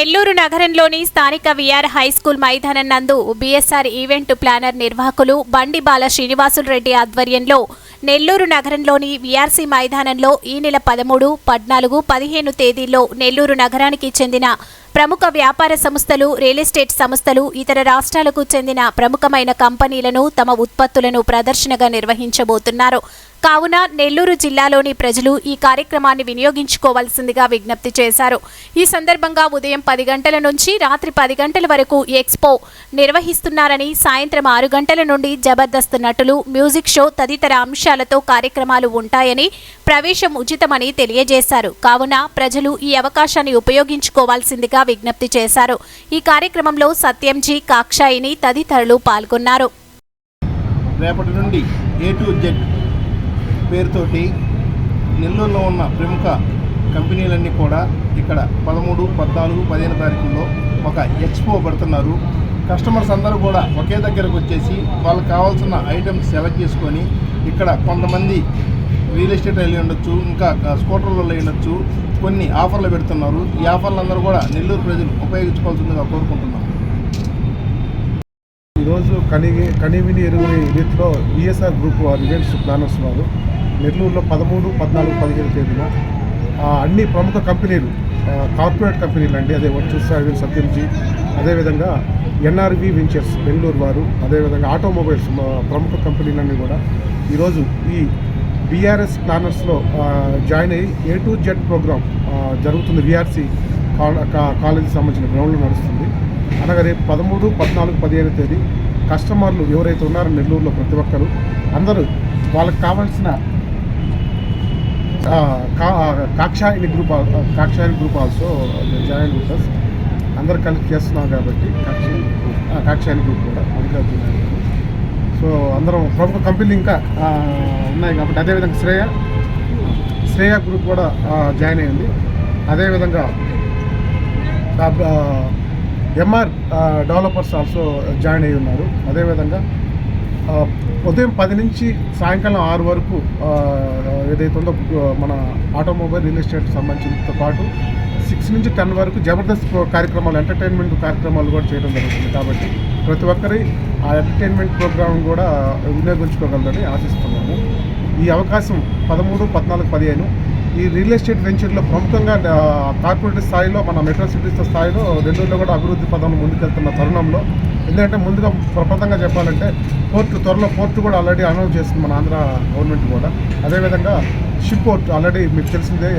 నెల్లూరు నగరంలోని స్థానిక VR high school మైదానం నందు బీఎస్ఆర్ ఈవెంట్ ప్లానర్ నిర్వాహకులు బండి బాల శ్రీనివాసులు రెడ్డి ఆధ్వర్యంలో నెల్లూరు నగరంలోని వీఆర్సీ మైదానంలో ఈ నెల పదమూడు పద్నాలుగు పదిహేను తేదీల్లో నెల్లూరు నగరానికి చెందిన ప్రముఖ వ్యాపార సంస్థలు రియల్ ఎస్టేట్ సంస్థలు ఇతర రాష్ట్రాలకు చెందిన ప్రముఖమైన కంపెనీలను తమ ఉత్పత్తులను ప్రదర్శనగా నిర్వహించబోతున్నారు. కావున నెల్లూరు జిల్లాలోని ప్రజలు ఈ కార్యక్రమాన్ని వినియోగించుకోవాల్సిందిగా విజ్ఞప్తి చేశారు. ఈ సందర్భంగా ఉదయం పది గంటల నుంచి రాత్రి పది గంటల వరకు ఎక్స్పో నిర్వహిస్తున్నారని సాయంత్రం ఆరు గంటల నుండి జబర్దస్త్ నటులు మ్యూజిక్ షో తదితర అంశాలతో కార్యక్రమాలు ఉంటాయని ప్రవేశం ఉచితమని తెలియజేశారు. కావున ప్రజలు ఈ అవకాశాన్ని ఉపయోగించుకోవాల్సిందిగా విజ్ఞప్తి చేశారు. ఈ కార్యక్రమంలో సత్యంజీ కాక్షాయిని తదితరులు పాల్గొన్నారు. రేపటి నుండి ఏ టు జెడ్ పేరుతోటి నెల్లూరులో ఉన్న ప్రముఖ కంపెనీలన్నీ కూడా ఇక్కడ పదమూడు పద్నాలుగు పదిహేను తారీఖుల్లో ఒక ఎక్స్పో పెడుతున్నారు. కస్టమర్స్ అందరూ కూడా ఒకే దగ్గరకు వచ్చేసి వాళ్ళకి కావాల్సిన ఐటమ్స్ సెలెక్ట్ చేసుకొని ఇక్కడ కొంతమంది రియల్ ఎస్టేట్ వెళ్ళి ఉండొచ్చు ఇంకా స్కూటర్లలో వెళ్ళి ఉండొచ్చు కొన్ని ఆఫర్లు పెడుతున్నారు. ఈ ఆఫర్లు అందరూ కూడా నెల్లూరు ప్రజలు ఉపయోగించుకోవాల్సిందిగా కోరుకుంటున్నాం. ఈరోజు కని కనివిని ఎరువుని రీతిలో ఈఎస్ఆర్ గ్రూప్ వారు ఈవెంట్స్ ప్లాన్ వస్తున్నారు. నెల్లూరులో పదమూడు పద్నాలుగు పదిహేను తేదీన అన్ని ప్రముఖ కంపెనీలు కార్పొరేట్ కంపెనీలు అండి అదే వచ్చు సాయిల్ సత్యంజీ అదేవిధంగా ఎన్ఆర్వి వెంచర్స్ బెంగళూరు వారు అదేవిధంగా ఆటోమొబైల్స్ ప్రముఖ కంపెనీలన్నీ కూడా ఈరోజు ఈ బీఆర్ఎస్ ప్లానర్స్లో జాయిన్ అయ్యి ఏ టు జెడ్ ప్రోగ్రామ్ జరుగుతుంది విఆర్సి కాలేజీకి సంబంధించిన గ్రౌండ్లో నడుస్తుంది. అనగా రేపు పదమూడు పద్నాలుగు పదిహేను తేదీ కస్టమర్లు ఎవరైతే ఉన్నారో నెల్లూరులో ప్రతి ఒక్కరు అందరూ వాళ్ళకి కావాల్సిన కాక్షాయని గ్రూప్ ఆల్- కాక్షాయని గ్రూప్ ఆల్సో జాయిన్ విత్ అందరు కలిసి చేస్తున్నాం కాబట్టి కాక్షాయని గ్రూప్ కాక్షాయని గ్రూప్ కూడా మల్లికార్జున సో అందరం ప్రముఖ కంపెనీలు ఇంకా ఉన్నాయి కాబట్టి అదేవిధంగా శ్రేయ శ్రేయ గ్రూప్ కూడా జాయిన్ అయింది. అదేవిధంగా ఎంఆర్ డెవలపర్స్ ఆల్సో జాయిన్ అయి ఉన్నారు. అదేవిధంగా ఉదయం పది నుంచి సాయంకాలం ఆరు వరకు ఏదైతే ఉందో మన ఆటోమొబైల్ రియల్ ఎస్టేట్ సంబంధించినతో పాటు సిక్స్ నుంచి టెన్ వరకు జబర్దస్త్ కార్యక్రమాలు ఎంటర్టైన్మెంట్ కార్యక్రమాలు కూడా చేయడం జరుగుతుంది. కాబట్టి ప్రతి ఒక్కరి ఆ ఎంటర్టైన్మెంట్ ప్రోగ్రామ్ కూడా వినియోగించుకోగలరని ఆశిస్తున్నాము. ఈ అవకాశం పదమూడు పద్నాలుగు పదిహేను ఈ రియల్ ఎస్టేట్ వెంచర్లో ప్రముఖంగా కార్పొరేట్ స్థాయిలో మన మెట్రో సిటీస్ స్థాయిలో నెల్లూరులో కూడా అభివృద్ధి పదంలో ముందుకెళ్తున్న తరుణంలో ఎందుకంటే ముందుగా ప్రపంచంగా చెప్పాలంటే పోర్టు త్వరలో పోర్టు కూడా ఆల్రెడీ అనౌన్స్ చేస్తుంది మన ఆంధ్ర గవర్నమెంట్ కూడా. అదేవిధంగా షిప్ పోర్ట్ ఆల్రెడీ మీకు తెలిసిందే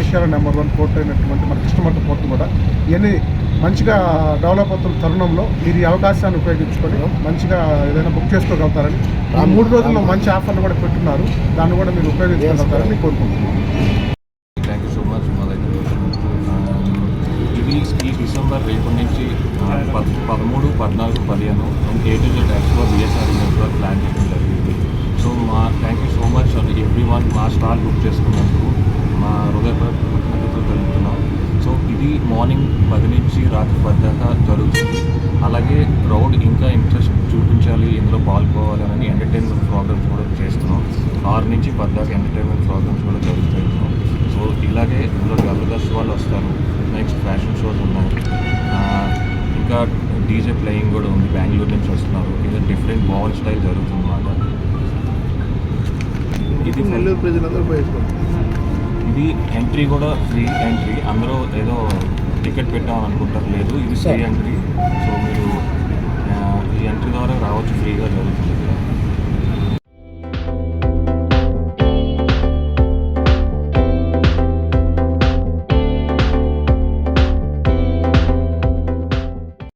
ఏషియాలో నెంబర్ వన్ పోర్ట్ అయినటువంటి మన కృష్ణమట్ట పోర్టు కూడా. ఇవన్నీ మంచిగా డెవలప్ అవుతున్న తరుణంలో మీరు ఈ అవకాశాన్ని ఉపయోగించుకొని మంచిగా ఏదైనా బుక్ చేసుకోగలుగుతారని ఆ మూడు రోజుల్లో మంచి ఆఫర్లు కూడా పెట్టున్నారు. దాన్ని కూడా మీరు ఉపయోగించుకోగలుగుతారని కోరుకుంటున్నాను. థ్యాంక్ యూ సో మచ్ మా దగ్గర ఇది ఈ డిసెంబర్ రేపటి నుంచి పదమూడు పద్నాలుగు పదిహేను A to Z expo BSR network plan చేయడం జరిగింది. సో మా thank you so much everyone మా స్టాల్ బుక్ చేసుకున్నందుకు మా హృదయపూర్వక కృతజ్ఞతలు తెలుపుతున్నాం సో ఇది మార్నింగ్ పది నుంచి రాత్రి పది దాకా జరుగుతుంది. అలాగే క్రౌడ్ ఇంకా ఇంట్రెస్ట్ చూపించాలి ఇందులో పాల్గొవాలని ఎంటర్టైన్మెంట్ ప్రోగ్రామ్స్ కూడా చేస్తున్నాం. ఆరు నుంచి పది దాకా ఎంటర్టైన్మెంట్ ప్రోగ్రామ్స్ కూడా జరుగుతాయి. సో ఇలాగే ఇందులో జబర్దస్త్ వాళ్ళు వస్తారు. నెక్స్ట్ ఫ్యాషన్ షోస్ ఉన్నాయి. ఇంకా డీజే ప్లేయింగ్ కూడా ఉంది. బెంగళూరు నుంచి వస్తున్నారు. ఇది డిఫరెంట్ బాల్ స్టైల్ జరుగుతుంది అన్నమాట ఇది నెల్లూరు ప్రజలందరూ ఇది ఎంట్రీ కూడా ఫ్రీ ఎంట్రీ అందరూ ఏదో టికెట్ పెట్టామని అనుకుంటారు లేదు ఇది ఫ్రీ ఎంట్రీ సో మీరు ఈ ఎంట్రీ ద్వారా రావచ్చు ఫ్రీగా జరుగుతుంది